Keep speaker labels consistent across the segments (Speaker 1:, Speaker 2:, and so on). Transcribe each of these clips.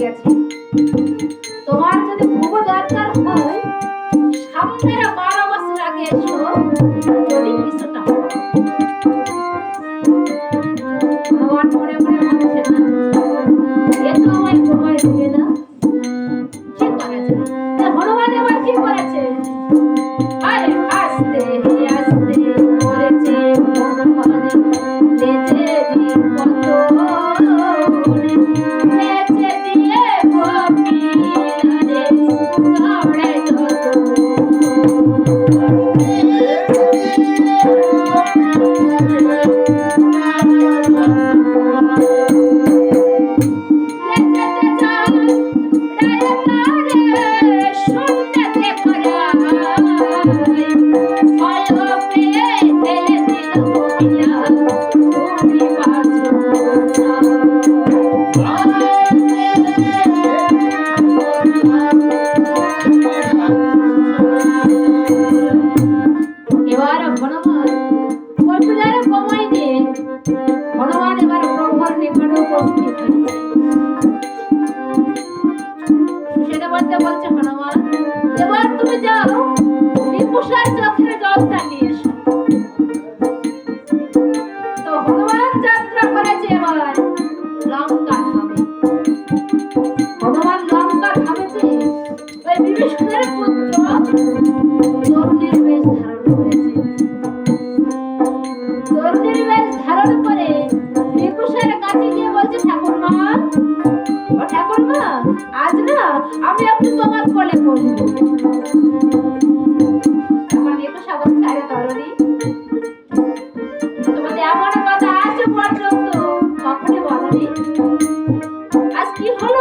Speaker 1: গেছে। তোমার যদি খুব দরকার হয় সামনের বারো বছর আগে এসো তুমি কিছুটা thank you. আজ না আমি একটু তোমার কোলে পড়ব। আমার একটু তোমাদের এমন কথা আছে পর্যন্ত কখনই বলনি। আজ কি হলো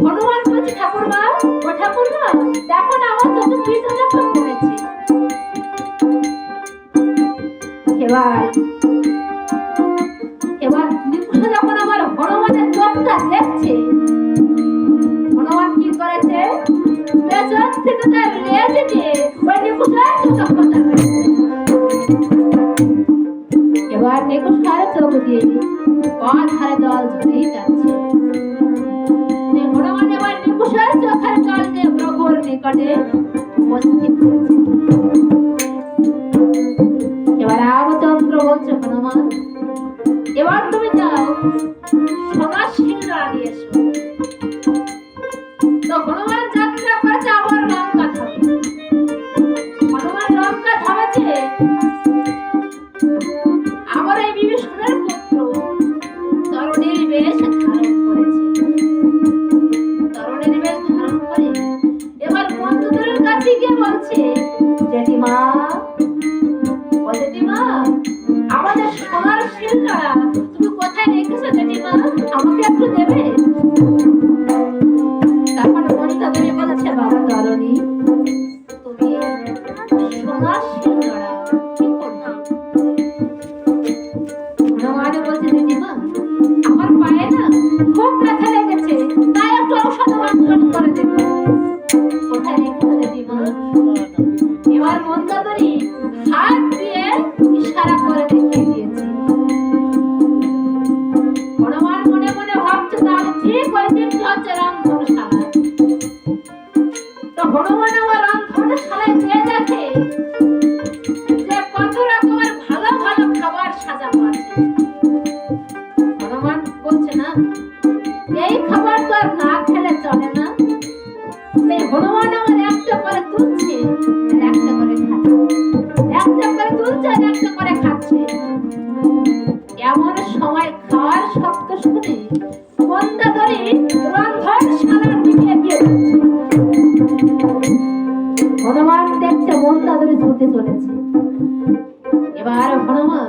Speaker 1: হনুমান বলছে ঠাকুরমা ও ঠাকুরমা দেখো না আমার চোখে দুই চোখে চোখ এবার এবার নিকুশ যখন আমার হনুমানের চোখটা দেখছে, হনুমান কি করেছে? পেছন থেকে তার এবার নিকুশ তার চোখ দিয়ে পাঁচ হারে জল ধরেই তার নিকটে উপস্থিত হয়েছে। একটু দেবে? এই খাবার তো আর না খেলে চলে না। সেই হনুমান আমার একটা করে তুলছে একটা করে খাচ্ছে। একটা করে তুলছে আর একটা করে খাচ্ছে। এমন সময় খাওয়ার শক্ত শুনে বন্দা ধরে রন্ধন সালার দিকে গিয়ে হনুমান দেখছে বন্দা ধরে ছুটে চলেছে। এবার হনুমান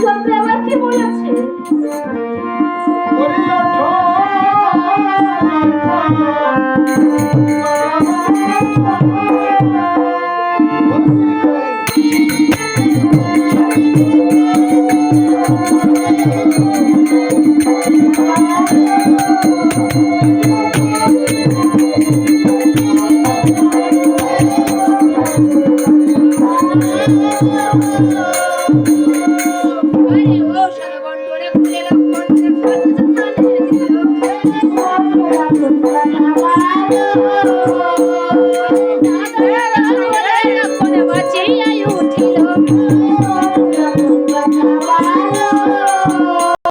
Speaker 2: রামচন্দ্র আবার কি বলেছে?
Speaker 1: Thank ওঠো
Speaker 2: ক্ষতের স্থানে